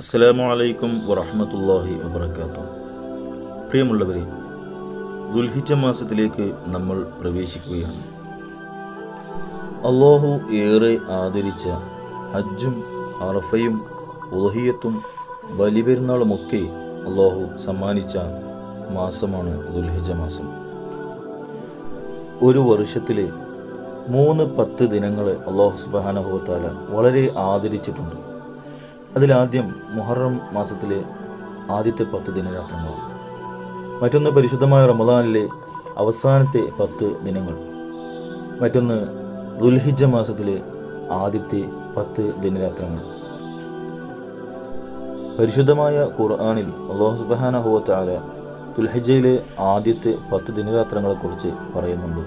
അസ്സലാമു അലൈക്കും വറഹമത്തല്ലാഹി വബർക്കാത്തു പ്രിയമുള്ളവരെ ദുൽഹിജ മാസത്തിലേക്ക് നമ്മൾ പ്രവേശിക്കുകയാണ്. അള്ളാഹു ഏറെ ആദരിച്ച ഹജ്ജും അറഫയും ഉലഹിയത്തും ബലിപെരുന്നാളുമൊക്കെ അള്ളാഹു സമ്മാനിച്ച മാസമാണ് ദുൽഹിജ മാസം. ഒരു വർഷത്തിലെ മൂന്ന് പത്ത് ദിനങ്ങളെ അള്ളാഹു സുബാനഹുത്താല വളരെ ആദരിച്ചിട്ടുണ്ട്. അതിലാദ്യം മുഹറം മാസത്തിലെ ആദ്യത്തെ പത്ത് ദിനരാത്രങ്ങളാണ് മറ്റൊന്ന് പരിശുദ്ധമായ റമദാനിലെ അവസാനത്തെ പത്ത് ദിനങ്ങൾ. മറ്റൊന്ന് ദുൽഹിജ മാസത്തിലെ ആദ്യത്തെ പത്ത് ദിനരാത്രങ്ങൾ. പരിശുദ്ധമായ ഖുർആാനിൽ അള്ളാഹു സുബാനഹുവത്താല ദുൽഹിജയിലെ ആദ്യത്തെ പത്ത് ദിനരാത്രങ്ങളെക്കുറിച്ച് പറയുന്നുണ്ട്.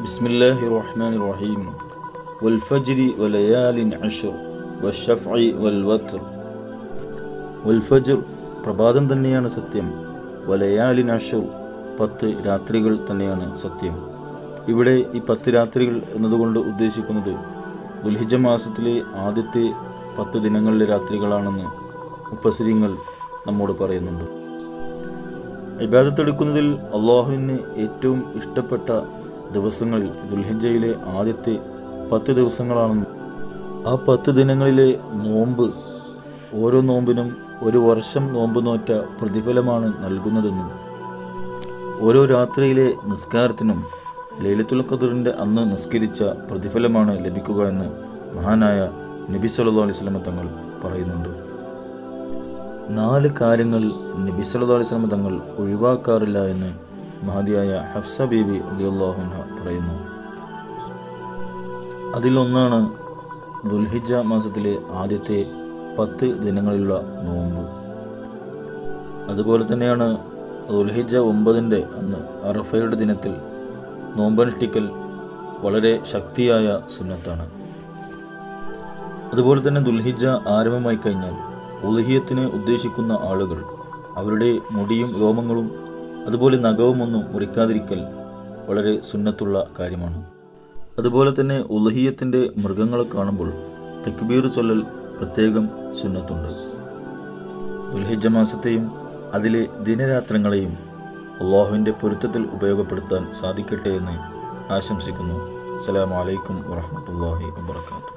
ബിസ്മില്ലാഹി റഹ്മാൻ റഹീം. വൽഫജ്രി വലയാലിൻ അഷർ വൽഫജ്ർ പ്രഭാതം തന്നെയാണ് സത്യം. വലയാലിൻ അഷർ പത്ത് രാത്രികൾ തന്നെയാണ് സത്യം. ഇവിടെ ഈ പത്ത് രാത്രികൾ എന്നതുകൊണ്ട് ഉദ്ദേശിക്കുന്നത് ദുൽഹിജ മാസത്തിലെ ആദ്യത്തെ പത്ത് ദിനങ്ങളിലെ രാത്രികളാണെന്ന് മുപ്പസിരിങ്ങൾ നമ്മോട് പറയുന്നുണ്ട്. ഇബാദത്തെടുക്കുന്നതിൽ അള്ളാഹുവിന് ഏറ്റവും ഇഷ്ടപ്പെട്ട ദിവസങ്ങൾ ദുൽഹിജയിലെ ആദ്യത്തെ പത്ത് ദിവസങ്ങളാണെന്നും ആ പത്ത് ദിനങ്ങളിലെ നോമ്പ് ഓരോ നോമ്പിനും ഒരു വർഷം നോമ്പ് നോറ്റ പ്രതിഫലമാണ് നൽകുന്നതെന്നും ഓരോ രാത്രിയിലെ നിസ്കാരത്തിനും ലൈലത്തുൽ ഖദറിന്റെ അന്ന് നിസ്കരിച്ച പ്രതിഫലമാണ് ലഭിക്കുക എന്ന് മഹാനായ നബി സല്ലല്ലാഹു അലൈഹി വസല്ലം തങ്ങൾ പറയുന്നുണ്ട്. നാല് കാര്യങ്ങൾ നബി സല്ലല്ലാഹു അലൈഹി വസല്ലം തങ്ങൾ ഒഴിവാക്കാറില്ല എന്ന് മഹതിയായ ഹഫ്സ ബീബി റളിയല്ലാഹുൻഹ പറയുന്നു. അതിലൊന്നാണ് ദുൽഹിജ മാസത്തിലെ ആദ്യത്തെ പത്ത് ദിനങ്ങളിലുള്ള നോമ്പ്. അതുപോലെ തന്നെയാണ് ദുൽഹിജ ഒമ്പതിന്റെ അന്ന് അറഫയുടെ ദിനത്തിൽ നോമ്പനുഷ്ഠിക്കൽ വളരെ ശക്തിയായ സുന്നത്താണ്. അതുപോലെ തന്നെ ദുൽഹിജ ആരംഭമായി കഴിഞ്ഞാൽ ഉദഹിയത്തിന് ഉദ്ദേശിക്കുന്ന ആളുകൾ അവരുടെ മുടിയും രോമങ്ങളും അതുപോലെ നഖവുമൊന്നും മുറിക്കാതിരിക്കൽ വളരെ സുന്നത്തുള്ള കാര്യമാണ്. അതുപോലെ തന്നെ ഉലഹിയത്തിന്റെ മൃഗങ്ങളെ കാണുമ്പോൾ തെക്കുബീർ ചൊല്ലൽ പ്രത്യേകം സുന്നത്തുണ്ട്. ദുൽഹിജ മാസത്തെയും അതിലെ ദിനരാത്രങ്ങളെയും അള്ളാഹുവിന്റെ പൊരുത്തത്തിൽ ഉപയോഗപ്പെടുത്താൻ സാധിക്കട്ടെ എന്ന് ആശംസിക്കുന്നു. അസ്സലാമു അലൈക്കും വറഹമത്തല്ലാഹി വാത്തു